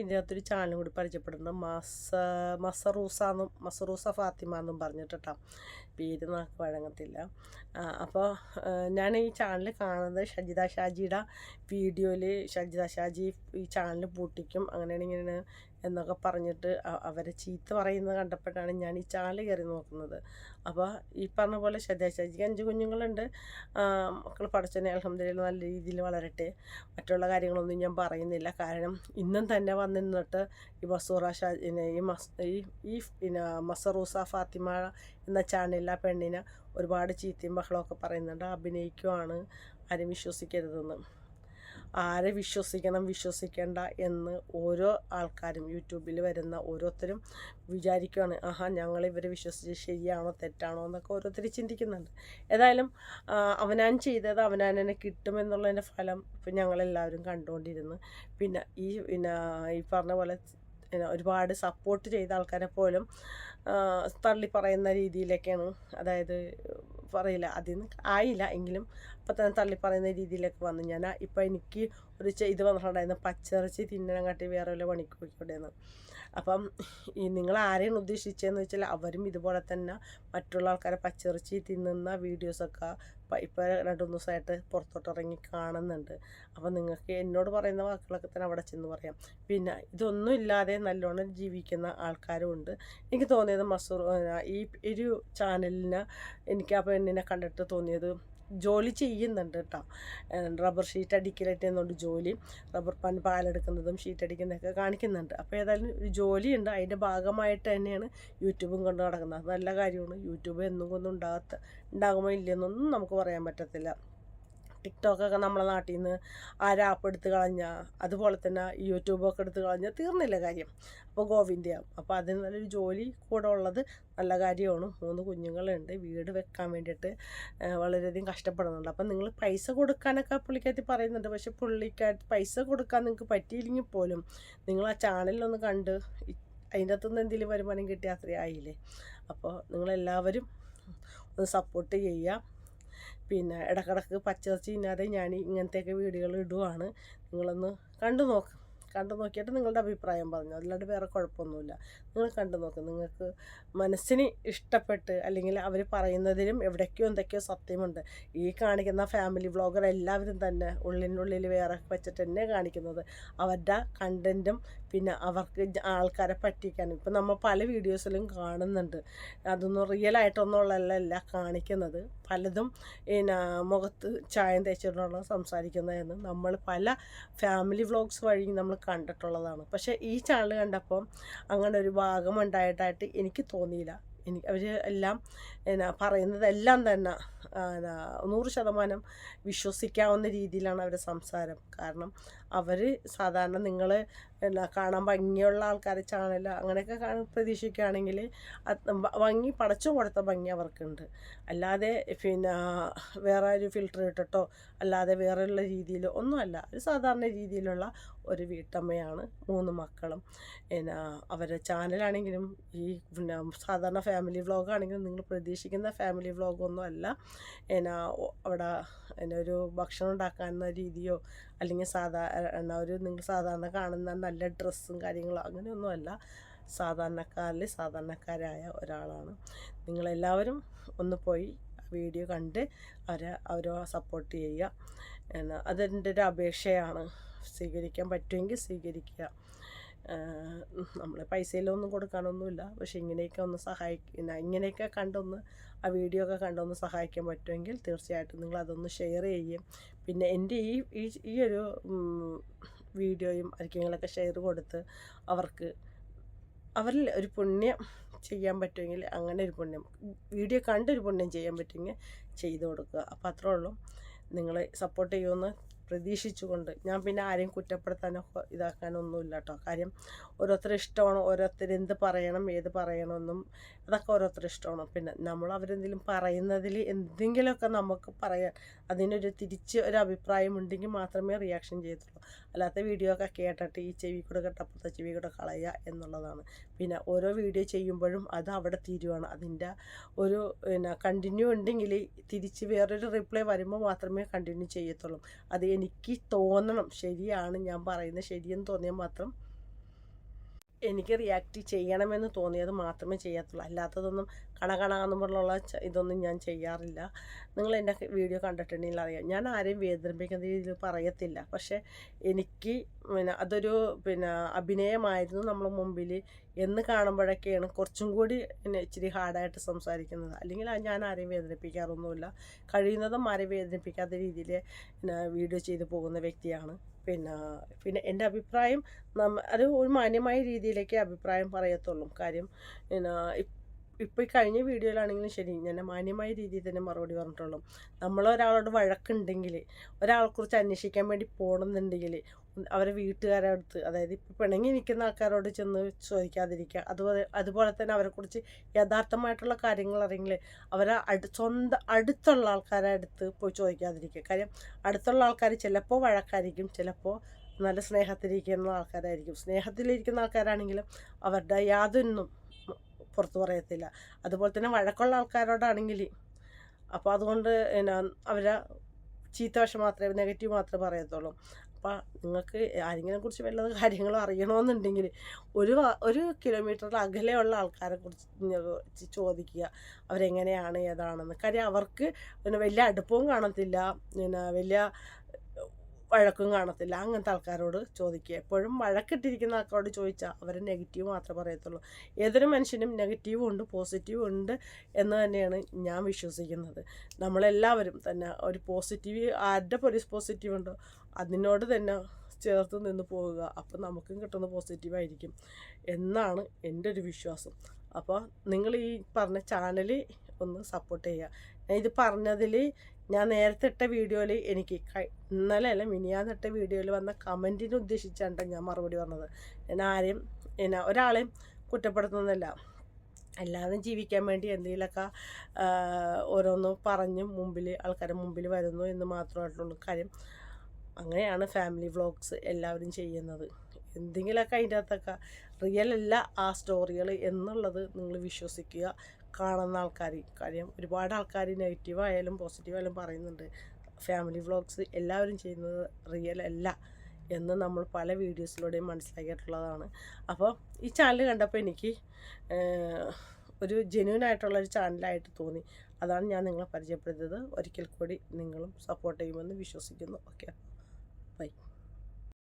ഇതിനകത്തൊരു ചാനലും കൂടി പരിചയപ്പെടുന്നത് മസ മസറൂസ എന്നും മസറൂസ ഫാത്തിമ എന്നും പറഞ്ഞിട്ടാ പേര് നാക്ക് വഴങ്ങത്തില്ല അപ്പോൾ ഞാൻ ഈ ചാനൽ കാണുന്നത് ഷജിത ഷാജിയുടെ വീഡിയോയിൽ ഷജിത ഷാജി ഈ ചാനൽ പൂട്ടിക്കും അങ്ങനെയാണ് ഇങ്ങനെ എന്നൊക്കെ പറഞ്ഞിട്ട് അവരെ ചീത്ത പറയുന്നത് കണ്ടപ്പോഴാണ് ഞാൻ ഈ ചാനൽ കയറി നോക്കുന്നത്. അപ്പോൾ ഈ പറഞ്ഞ പോലെ ഷജിത ഷാജിക്ക് അഞ്ച് കുഞ്ഞുങ്ങളുണ്ട്. മക്കൾ പഠിച്ചനെ അലഹമ്മദില്ല നല്ല രീതിയിൽ വളരട്ടെ. മറ്റുള്ള കാര്യങ്ങളൊന്നും ഞാൻ പറയുന്നില്ല. കാരണം ഇന്നും തന്നെ വന്നിരുന്നിട്ട് ഈ ബസൂറ ഷാജി ഈ മസ് ഈ ഈ പിന്നെ മസറൂസ ഫാത്തിമ എന്ന ചാനലിൽ ആ പെണ്ണിനെ ഒരുപാട് ചീത്തയും ബഹളമൊക്കെ പറയുന്നുണ്ട്. അഭിനയിക്കുവാണ്. ആരും വിശ്വസിക്കരുതെന്ന്. ആരെ വിശ്വസിക്കണം വിശ്വസിക്കേണ്ട എന്ന് ഓരോ ആൾക്കാരും യൂട്യൂബിൽ വരുന്ന ഓരോരുത്തരും വിചാരിക്കുകയാണ് ആഹാ ഞങ്ങൾ ഇവരെ വിശ്വസിച്ച് ശരിയാണോ തെറ്റാണോ എന്നൊക്കെ ഓരോരുത്തർ ചിന്തിക്കുന്നുണ്ട്. ഏതായാലും അവനാൻ ചെയ്തത് അവനാനെ കിട്ടുമെന്നുള്ളതിന്റെ ഫലം ഇപ്പം ഞങ്ങളെല്ലാവരും കണ്ടുകൊണ്ടിരുന്നു. പിന്നെ ഈ പിന്നെ ഈ പറഞ്ഞ പോലെ ഒരുപാട് സപ്പോർട്ട് ചെയ്ത ആൾക്കാരെ പോലും തള്ളി പറയുന്ന രീതിയിലേക്കാണ് അതായത് പറയില്ല അതിൽ നിന്ന് ആയില്ല എങ്കിലും അപ്പം തന്നെ തള്ളി പറയുന്ന രീതിയിലൊക്കെ വന്നു. ഞാൻ ഇപ്പം എനിക്ക് ഒരു ഇത് വന്നിട്ടുണ്ടായിരുന്നു പച്ചിറച്ചി തിന്നണം കാട്ടി വേറെ വല്ല പണിക്ക് പോയിക്കോട്ടെന്ന് അപ്പം ഈ നിങ്ങൾ ആരെയാണ് ഉദ്ദേശിച്ചതെന്ന് വെച്ചാൽ അവരും ഇതുപോലെ തന്നെ മറ്റുള്ള ആൾക്കാരെ പച്ചിറച്ചി തിന്നുന്ന വീഡിയോസൊക്കെ ഇപ്പോൾ രണ്ട് മൂന്ന് ദിവസമായിട്ട് പുറത്തോട്ട് ഇറങ്ങി കാണുന്നുണ്ട്. അപ്പം നിങ്ങൾക്ക് എന്നോട് പറയുന്ന വാക്കുകളൊക്കെ തന്നെ അവിടെ ചെന്ന് പറയാം. പിന്നെ ഇതൊന്നും ഇല്ലാതെ നല്ലോണം ജീവിക്കുന്ന ആൾക്കാരും ഉണ്ട്. എനിക്ക് തോന്നിയത് മസൂർ ഈ ഒരു ചാനലിന് എനിക്ക് ആ പെണ്ണിനെ കണ്ടിട്ട് തോന്നിയത് ജോലി ചെയ്യുന്നുണ്ട് കേട്ടോ. റബ്ബർ ഷീറ്റ് അടിക്കലായിട്ട് എന്നുകൊണ്ട് ജോലി റബ്ബർ പാൻ പാലെടുക്കുന്നതും ഷീറ്റ് അടിക്കുന്നതൊക്കെ കാണിക്കുന്നുണ്ട്. അപ്പോൾ ഏതായാലും ഒരു ജോലിയുണ്ട്. അതിന്റെ ഭാഗമായിട്ട് തന്നെയാണ് യൂട്യൂബും കൊണ്ട് നടക്കുന്നത്. നല്ല കാര്യമാണ്. യൂട്യൂബ് എന്നും കൊണ്ടും ഉണ്ടാകാത്ത ഉണ്ടാകുമോ ഇല്ലെന്നൊന്നും നമുക്ക് പറയാൻ പറ്റത്തില്ല. ടിക്ടോക്കൊക്കെ നമ്മളെ നാട്ടിൽ നിന്ന് ആരാ ആപ്പ് എടുത്ത് കളഞ്ഞാൽ അതുപോലെ തന്നെ യൂട്യൂബൊക്കെ എടുത്ത് കളഞ്ഞാൽ തീർന്നില്ല കാര്യം. അപ്പോൾ ഗോവിന്ദയാവും അപ്പോൾ അതിന് നല്ലൊരു ജോലി കൂടെ ഉള്ളത് നല്ല കാര്യമാണ്. മൂന്ന് കുഞ്ഞുങ്ങളുണ്ട്. വീട് വെക്കാൻ വേണ്ടിയിട്ട് വളരെയധികം കഷ്ടപ്പെടുന്നുണ്ട്. അപ്പം നിങ്ങൾ പൈസ കൊടുക്കാനൊക്കെ പുള്ളിക്കകത്ത് പറയുന്നുണ്ട്. പക്ഷെ പുള്ളിക്കകത്ത് പൈസ കൊടുക്കാൻ നിങ്ങൾക്ക് പറ്റിയില്ലെങ്കിൽ പോലും നിങ്ങൾ ആ ചാനലിലൊന്ന് കണ്ട് അതിന്റെ അകത്തുനിന്ന് എന്തെങ്കിലും വരുമാനം കിട്ടിയാൽ അത്രയും ആയില്ലേ? അപ്പോൾ നിങ്ങളെല്ലാവരും ഒന്ന് സപ്പോർട്ട് ചെയ്യുക. പിന്നെ ഇടക്കിടക്ക് പച്ചിറച്ചി ഇല്ലാതെ ഞാൻ ഇങ്ങനത്തെയൊക്കെ വീഡിയോകൾ ഇടുവാണ്. നിങ്ങളൊന്ന് കണ്ടു നോക്ക്. കണ്ടു നോക്കിയിട്ട് നിങ്ങളുടെ അഭിപ്രായം പറഞ്ഞു. അല്ലാണ്ട് വേറെ കുഴപ്പമൊന്നുമില്ല. നിങ്ങൾ കണ്ടു നോക്ക്. നിങ്ങൾക്ക് മനസ്സിന് ഇഷ്ടപ്പെട്ട് അല്ലെങ്കിൽ അവർ പറയുന്നതിലും എവിടേക്കോ എന്തൊക്കെയോ സത്യമുണ്ട്. ഈ കാണിക്കുന്ന ഫാമിലി വ്ളോഗർ എല്ലാവരും തന്നെ ഉള്ളിനുള്ളിൽ വേറെ വെച്ചിട്ട് തന്നെ കാണിക്കുന്നത്. അവരുടെ കണ്ടന്റും പിന്നെ അവർക്ക് ആൾക്കാരെ പറ്റിക്കാൻ. ഇപ്പം നമ്മൾ പല വീഡിയോസിലും കാണുന്നുണ്ട്. അതൊന്നും റിയൽ ആയിട്ടൊന്നുള്ളതല്ല കാണിക്കുന്നത്. പലതും പിന്നെ മുഖത്ത് ചായം തേച്ചിട്ടുള്ള സംസാരിക്കുന്നതെന്ന് നമ്മൾ പല ഫാമിലി വ്ളോഗ്സ് വഴി നമ്മൾ കണ്ടിട്ടുള്ളതാണ്. പക്ഷേ ഈ ചാനൽ കണ്ടപ്പോൾ അങ്ങനെ ഒരു ഭാഗം ഉണ്ടായിട്ടായിട്ട് എനിക്ക് തോന്നിയില്ല. എനിക്ക് അവർ എല്ലാം എന്നാ പറയുന്നതെല്ലാം തന്നെ നൂറ് ശതമാനം വിശ്വസിക്കാവുന്ന രീതിയിലാണ് അവരുടെ സംസാരം. കാരണം അവർ സാധാരണ നിങ്ങൾ എന്നാ കാണാൻ ഭംഗിയുള്ള ആൾക്കാരെ ചാനൽ അങ്ങനെയൊക്കെ കാണാൻ പ്രതീക്ഷിക്കുകയാണെങ്കിൽ ഭംഗി പടച്ചും കൊടുത്ത ഭംഗി അവർക്കുണ്ട്. അല്ലാതെ പിന്നെ വേറെ ഒരു ഫിൽറ്റർ ഇട്ടിട്ടോ അല്ലാതെ വേറെയുള്ള രീതിയിൽ ഒന്നുമല്ല. ഒരു സാധാരണ രീതിയിലുള്ള ഒരു വീട്ടമ്മയാണ് മൂന്ന് മക്കളും. പിന്നെ അവരുടെ ചാനലാണെങ്കിലും ഈ പിന്നെ സാധാരണ ഫാമിലി വ്ളോഗാണെങ്കിലും നിങ്ങൾ പ്രതീക്ഷിക്കുന്ന ഫാമിലി വ്ളോഗൊന്നും അല്ല പിന്നെ അവിടെ പിന്നെ ഒരു ഭക്ഷണം ഉണ്ടാക്കാവുന്ന രീതിയോ അല്ലെങ്കിൽ സാധാരണ ഒരു നിങ്ങൾ സാധാരണ കാണുന്ന നല്ല ഡ്രസ്സും കാര്യങ്ങളോ അങ്ങനെയൊന്നുമല്ല. സാധാരണക്കാരിൽ സാധാരണക്കാരായ ഒരാളാണ്. നിങ്ങളെല്ലാവരും ഒന്ന് പോയി വീഡിയോ കണ്ട് അവരെ അവരെ സപ്പോർട്ട് ചെയ്യുക. അതെന്റെ ഒരു അപേക്ഷയാണ്. സ്വീകരിക്കാൻ പറ്റുമെങ്കിൽ സ്വീകരിക്കുക. നമ്മൾ പൈസയിലൊന്നും കൊടുക്കാനൊന്നുമില്ല. പക്ഷെ ഇങ്ങനെയൊക്കെ ഒന്ന് സഹായിക്കുന്ന ഇങ്ങനെയൊക്കെ കണ്ടൊന്ന് ആ വീഡിയോ ഒക്കെ കണ്ടൊന്ന് സഹായിക്കാൻ പറ്റുമെങ്കിൽ തീർച്ചയായിട്ടും നിങ്ങൾ അതൊന്ന് ഷെയർ ചെയ്യും. പിന്നെ എന്റെ ഈ ഈ ഒരു വീഡിയോയും ആർക്കെങ്കിലൊക്കെ ഷെയർ കൊടുത്ത് അവർക്ക് അവരിൽ ഒരു പുണ്യം ചെയ്യാൻ പറ്റുമെങ്കിൽ അങ്ങനെ ഒരു പുണ്യം വീഡിയോ കണ്ടൊരു പുണ്യം ചെയ്യാൻ പറ്റുമെങ്കിൽ ചെയ്തു കൊടുക്കുക. അപ്പോൾ അത്രേ ഉള്ളൂ. നിങ്ങൾ സപ്പോർട്ട് ചെയ്യുമെന്ന് പ്രതീക്ഷിച്ചുകൊണ്ട് ഞാൻ പിന്നെ ആരെയും കുറ്റപ്പെടുത്താനോ ഇതാക്കാനൊന്നുമില്ല കേട്ടോ കാര്യം ഓരോരുത്തർ ഇഷ്ടമാണ് ഓരോരുത്തർ എന്ത് പറയണം ഏത് പറയണമെന്നും അതൊക്കെ ഓരോരുത്തർ ഇഷ്ടമാണ്. പിന്നെ നമ്മൾ അവരെന്തെങ്കിലും പറയുന്നതിൽ എന്തെങ്കിലുമൊക്കെ നമുക്ക് പറയാൻ അതിനൊരു തിരിച്ച് ഒരു അഭിപ്രായം ഉണ്ടെങ്കിൽ മാത്രമേ റിയാക്ഷൻ ചെയ്യത്തുള്ളൂ. അല്ലാത്ത വീഡിയോ ഒക്കെ കേട്ടിട്ട് ഈ ചെവി കൂടെ കേട്ടപ്പുറത്തെ ചെവി കൂടെ കളയുക എന്നുള്ളതാണ്. പിന്നെ ഓരോ വീഡിയോ ചെയ്യുമ്പോഴും അത് അവിടെ തീരുവാണ്. അതിന്റെ ഒരു പിന്നെ കണ്ടിന്യൂ ഉണ്ടെങ്കിൽ തിരിച്ച് വേറൊരു റിപ്ലൈ വരുമ്പോൾ മാത്രമേ കണ്ടിന്യൂ ചെയ്യത്തുള്ളൂ. അത് എനിക്ക് തോന്നണം. ശരിയാണ് ഞാൻ പറയുന്നത്. ശരിയെന്ന് തോന്നിയാൽ മാത്രം എനിക്ക് റിയാക്ട് ചെയ്യണമെന്ന് തോന്നിയത് മാത്രമേ ചെയ്യത്തുള്ളൂ. അല്ലാത്തതൊന്നും കണ പറഞ്ഞുള്ള ഇതൊന്നും ഞാൻ ചെയ്യാറില്ല. നിങ്ങൾ എന്റെ വീഡിയോ കണ്ടിട്ടുണ്ടെങ്കിൽ അറിയാം. ഞാൻ ആരെയും വേദനിപ്പിക്കുന്ന രീതിയിൽ പറയത്തില്ല. പക്ഷേ എനിക്ക് പിന്നെ അതൊരു പിന്നെ അഭിനയമായിരുന്നു നമ്മൾ മുമ്പിൽ എന്ന് കാണുമ്പോഴൊക്കെയാണ് കുറച്ചും കൂടി പിന്നെ ഇച്ചിരി ഹാർഡായിട്ട് സംസാരിക്കുന്നത്. അല്ലെങ്കിൽ ഞാൻ ആരെയും വേദനിപ്പിക്കാറൊന്നുമില്ല. കഴിയുന്നതും ആരെയും വേദനിപ്പിക്കാത്ത രീതിയിൽ വീഡിയോ ചെയ്തു പോകുന്ന വ്യക്തിയാണ്. പിന്നെ പിന്നെ എന്റെ അഭിപ്രായം നമ്മ അത് ഒരു മാന്യമായ രീതിയിലേക്ക് അഭിപ്രായം പറയത്തുള്ളൂ. കാര്യം പിന്നെ ഇപ്പോൾ ഈ കഴിഞ്ഞ വീഡിയോയിലാണെങ്കിലും ശരി ഞാൻ മാന്യമായ രീതിയിൽ തന്നെ മറുപടി പറഞ്ഞിട്ടുള്ളൂ. നമ്മളൊരാളോട് വഴക്കുണ്ടെങ്കിൽ ഒരാളെക്കുറിച്ച് അന്വേഷിക്കാൻ വേണ്ടി പോകണമെന്നുണ്ടെങ്കിൽ അവരെ വീട്ടുകാരുടെ അടുത്ത് അതായത് ഇപ്പം പിണങ്ങി നിൽക്കുന്ന ആൾക്കാരോട് ചെന്ന് ചോദിക്കാതിരിക്കുക. അതുപോലെ അതുപോലെ തന്നെ അവരെക്കുറിച്ച് യഥാർത്ഥമായിട്ടുള്ള കാര്യങ്ങൾ അറിയെങ്കിൽ അവരെ അടു സ്വന്തം അടുത്തുള്ള ആൾക്കാരെ അടുത്ത് പോയി ചോദിക്കാതിരിക്കുക. കാര്യം അടുത്തുള്ള ആൾക്കാർ ചിലപ്പോൾ വഴക്കായിരിക്കും ചിലപ്പോൾ നല്ല സ്നേഹത്തിലിരിക്കുന്ന ആൾക്കാരായിരിക്കും. സ്നേഹത്തിലിരിക്കുന്ന ആൾക്കാരാണെങ്കിലും അവരുടെ യാതൊന്നും പുറത്തു പറയത്തില്ല. അതുപോലെ തന്നെ വഴക്കുള്ള ആൾക്കാരോടാണെങ്കിൽ അപ്പോൾ അതുകൊണ്ട് എന്നാ അവരെ ചീത്തവശം മാത്രമേ നെഗറ്റീവ് മാത്രമേ പറയത്തുള്ളൂ. അപ്പോൾ നിങ്ങൾക്ക് ആരെങ്കിലും കുറിച്ച് വല്ല കാര്യങ്ങളോ അറിയണമെന്നുണ്ടെങ്കിൽ ഒരു ഒരു കിലോമീറ്ററിൽ അകലെയുള്ള ആൾക്കാരെ കുറിച്ച് ചോദിക്കുക. അവരെങ്ങനെയാണ് ഏതാണെന്ന്. കാര്യം അവർക്ക് പിന്നെ വലിയ അടുപ്പവും കാണത്തില്ല. പിന്നെ വലിയ വഴക്കും കാണത്തില്ല. അങ്ങനത്തെ ആൾക്കാരോട് ചോദിക്കുക. എപ്പോഴും വഴക്കിട്ടിരിക്കുന്ന ആൾക്കാരോട് ചോദിച്ചാൽ അവർ നെഗറ്റീവ് മാത്രമേ പറയത്തുള്ളൂ. ഏതൊരു മനുഷ്യനും നെഗറ്റീവ് ഉണ്ട് പോസിറ്റീവ് ഉണ്ട് എന്ന് തന്നെയാണ് ഞാൻ വിശ്വസിക്കുന്നത്. നമ്മളെല്ലാവരും തന്നെ ഒരു പോസിറ്റീവ് ആരുടെ ഒരു പോസിറ്റീവ് ഉണ്ടോ? അതിനോട് തന്നെ ചേർത്ത് നിന്ന് പോവുക. അപ്പം നമുക്കും കിട്ടുന്ന പോസിറ്റീവായിരിക്കും എന്നാണ് എന്റെ ഒരു വിശ്വാസം. അപ്പോൾ നിങ്ങൾ ഈ പറഞ്ഞ ചാനൽ ഒന്ന് സപ്പോർട്ട് ചെയ്യുക. ഞാൻ ഇത് പറഞ്ഞതിൽ ഞാൻ നേരത്തെ ഇട്ട വീഡിയോയിൽ എനിക്ക് ഇന്നലെ അല്ല മിനിയാന്നിട്ട വീഡിയോയിൽ വന്ന കമന്റിനെ ഉദ്ദേശിച്ചാണ് ഞാൻ മറുപടി പറഞ്ഞത്. ഞാൻ ആരെയും എന്നാ ഒരാളെയും കുറ്റപ്പെടുത്തുന്നില്ല എല്ലാവരും ജീവിക്കാൻ വേണ്ടി എന്തെങ്കിലുമൊക്കെ ഓരോന്ന് പറഞ്ഞ് മുമ്പിൽ ആൾക്കാരുടെ മുമ്പിൽ വരുന്നു എന്ന് മാത്രമായിട്ടുള്ള കാര്യം അങ്ങനെയാണ് ഫാമിലി വ്ളോഗ്സ് എല്ലാവരും ചെയ്യുന്നത്. എന്തെങ്കിലുമൊക്കെ അതിന്റെ അകത്തൊക്കെ റിയൽ അല്ല ആ സ്റ്റോറികൾ എന്നുള്ളത് നിങ്ങൾ വിശ്വസിക്കുക. കാണുന്ന ആൾക്കാർ കാര്യം ഒരുപാട് ആൾക്കാർ നെഗറ്റീവായാലും പോസിറ്റീവായാലും പറയുന്നുണ്ട്. ഫാമിലി വ്ളോഗ്സ് എല്ലാവരും ചെയ്യുന്നത് റിയൽ അല്ല എന്ന് നമ്മൾ പല വീഡിയോസിലൂടെയും മനസ്സിലാക്കിയിട്ടുള്ളതാണ്. അപ്പോൾ ഈ ചാനൽ കണ്ടപ്പോൾ എനിക്ക് ഒരു ജെന്യൂൻ ആയിട്ടുള്ള ഒരു ചാനലായിട്ട് തോന്നി. അതാണ് ഞാൻ നിങ്ങളെ പരിചയപ്പെടുത്തിയത്. ഒരിക്കൽ കൂടി നിങ്ങളും സപ്പോർട്ട് ചെയ്യുമെന്ന് വിശ്വസിക്കുന്നു. Okay Like